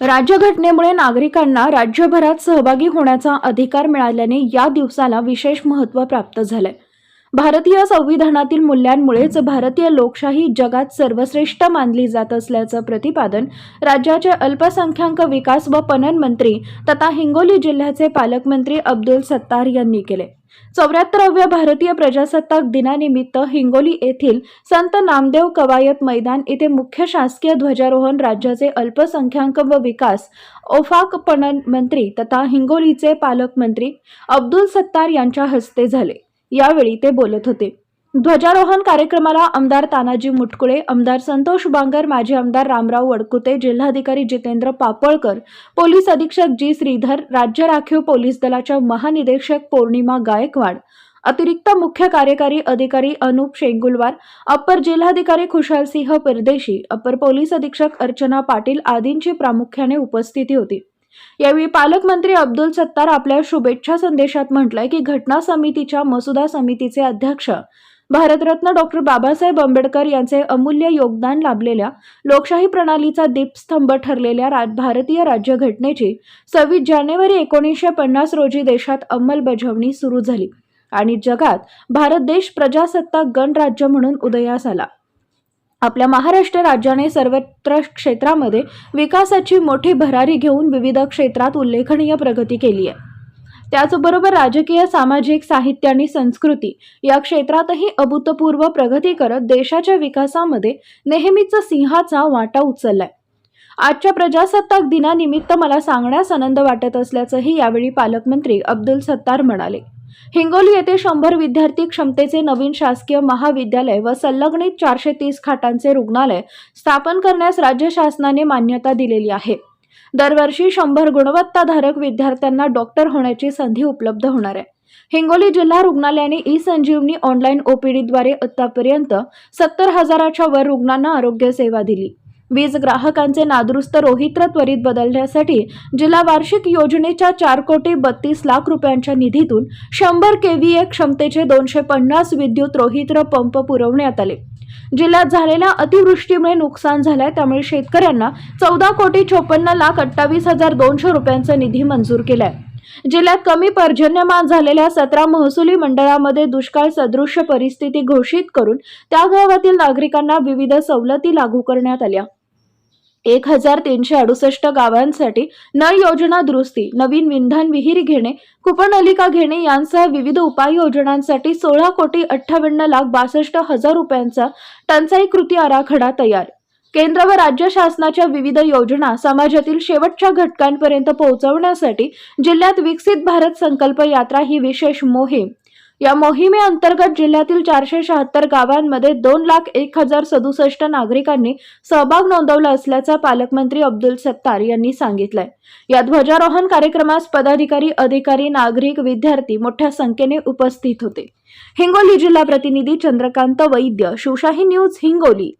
राज्यघटनेमुळे नागरिकांना राज्यभरात सहभागी होण्याचा अधिकार मिळाल्याने या दिवसाला विशेष महत्त्व प्राप्त झालंय. भारतीय संविधानातील मूल्यांमुळेच भारतीय लोकशाही जगात सर्वश्रेष्ठ मानली जात असल्याचं प्रतिपादन राज्याचे अल्पसंख्याक विकास व पणन मंत्री तथा हिंगोली जिल्ह्याचे पालकमंत्री अब्दुल सत्तार यांनी केले चौऱ्याहत्तराव्या भारतीय प्रजासत्ताक दिनानिमित्त हिंगोली येथील संत नामदेव कवायत मैदान येथे मुख्य शासकीय ध्वजारोहण राज्याचे अल्पसंख्याक व विकास ओफाक पणन मंत्री तथा हिंगोलीचे पालकमंत्री अब्दुल सत्तार यांच्या हस्ते झाले. यावेळी ते बोलत होते. ध्वजारोहण कार्यक्रमाला आमदार तानाजी मुटकुळे आमदार संतोष बांगर माजी आमदार रामराव वडकुते जिल्हाधिकारी जितेंद्र पापळकर पोलीस अधीक्षक जी श्रीधर राज्य राखीव पोलीस दलाच्या महानिदेशक पौर्णिमा गायकवाड अतिरिक्त मुख्य कार्यकारी अधिकारी अनुप शेंगुलवार अप्पर जिल्हाधिकारी खुशालसिंह परदेशी अप्पर पोलीस अधीक्षक अर्चना पाटील आदींची प्रामुख्याने उपस्थिती होती. यावेळी पालकमंत्री अब्दुल सत्तार आपल्या शुभेच्छा संदेशात म्हटलंय की घटना समितीच्या मसुदा समितीचे अध्यक्ष भारतरत्न डॉक्टर बाबासाहेब आंबेडकर यांचे अमूल्य योगदान लाभलेल्या लोकशाही प्रणालीचा दीपस्तंभ ठरलेल्या रा- भारतीय राज्यघटनेची सव्वीस जानेवारी एकोणीसशे पन्नास रोजी देशात अंमलबजावणी सुरू झाली आणि जगात भारत देश प्रजासत्ताक गणराज्य म्हणून उदयास आला. आपल्या महाराष्ट्र राज्याने सर्वत्र क्षेत्रामध्ये विकासाची मोठी भरारी घेऊन विविध क्षेत्रात उल्लेखनीय प्रगती केली आहे. त्याचबरोबर राजकीय सामाजिक साहित्य आणि संस्कृती या क्षेत्रातही अभूतपूर्व प्रगती करत देशाच्या विकासामध्ये नेहमीच सिंहाचा वाटा उचललाय. आजच्या प्रजासत्ताक दिनानिमित्त मला सांगण्यास आनंद वाटत असल्याचंही यावेळी पालकमंत्री अब्दुल सत्तार म्हणाले. हिंगोली येथे शंभर विद्यार्थी क्षमतेचे नवीन शासकीय महाविद्यालय व संलग्नित चारशे तीस खाटांचे रुग्णालय स्थापन करण्यास राज्य शासनाने मान्यता दिलेली आहे. दरवर्षी शंभर गुणवत्ताधारक विद्यार्थ्यांना डॉक्टर होण्याची संधी उपलब्ध होणार आहे. हिंगोली जिल्हा रुग्णालयाने ई संजीवनी ऑनलाईन ओपीडीद्वारे आतापर्यंत सत्तर हजाराच्या वर रुग्णांना आरोग्य सेवा दिली. वीज ग्राहकांचे नादुरुस्त रोहित्र त्वरित बदलण्यासाठी जिल्हा वार्षिक योजनेच्या चार कोटी बत्तीस लाख रुपयांच्या निधीतून शंभर केव्हीए क्षमतेचे दोनशे पन्नास विद्युत रोहित्र पंप पुरवण्यात आले. जिल्ह्यात झालेल्या अतिवृष्टीमुळे नुकसान झालंय. त्यामुळे शेतकऱ्यांना चौदा कोटी चोपन्न लाख अठ्ठावीस हजार दोनशे रुपयांचा निधी मंजूर केलाय. जिल्ह्यात कमी पर्जन्यमान झालेल्या सतरा महसुली मंडळामध्ये दुष्काळ सदृश्य परिस्थिती घोषित करून त्या गावातील नागरिकांना विविध सवलती लागू करण्यात आल्या. एक हजार तीनशे अडुसष्ट गावांसाठी नळ योजना दुरुस्ती नवीन विंधन विहीर घेणे कुपनलिका घेणे यांसह विविध उपाययोजनांसाठी सोळा कोटी अठ्ठावन्न लाख बासष्ट हजार रुपयांचा टंचाई कृती आराखडा तयार. केंद्र व राज्य शासनाच्या विविध योजना समाजातील शेवटच्या घटकांपर्यंत पोहोचवण्यासाठी जिल्ह्यात विकसित भारत संकल्प यात्रा ही विशेष मोहीम या मोहिमेअंतर्गत जिल्ह्यातील चारशे शहात्तर गावांमध्ये दोन लाख एक हजार सदुसष्ट नागरिकांनी सहभाग नोंदवला असल्याचं पालकमंत्री अब्दुल सत्तार यांनी सांगितलंय. या ध्वजारोहण कार्यक्रमास पदाधिकारी अधिकारी नागरिक विद्यार्थी मोठ्या संख्येने उपस्थित होते. हिंगोली जिल्हा प्रतिनिधी चंद्रकांत वैद्य शिवशाही न्यूज हिंगोली.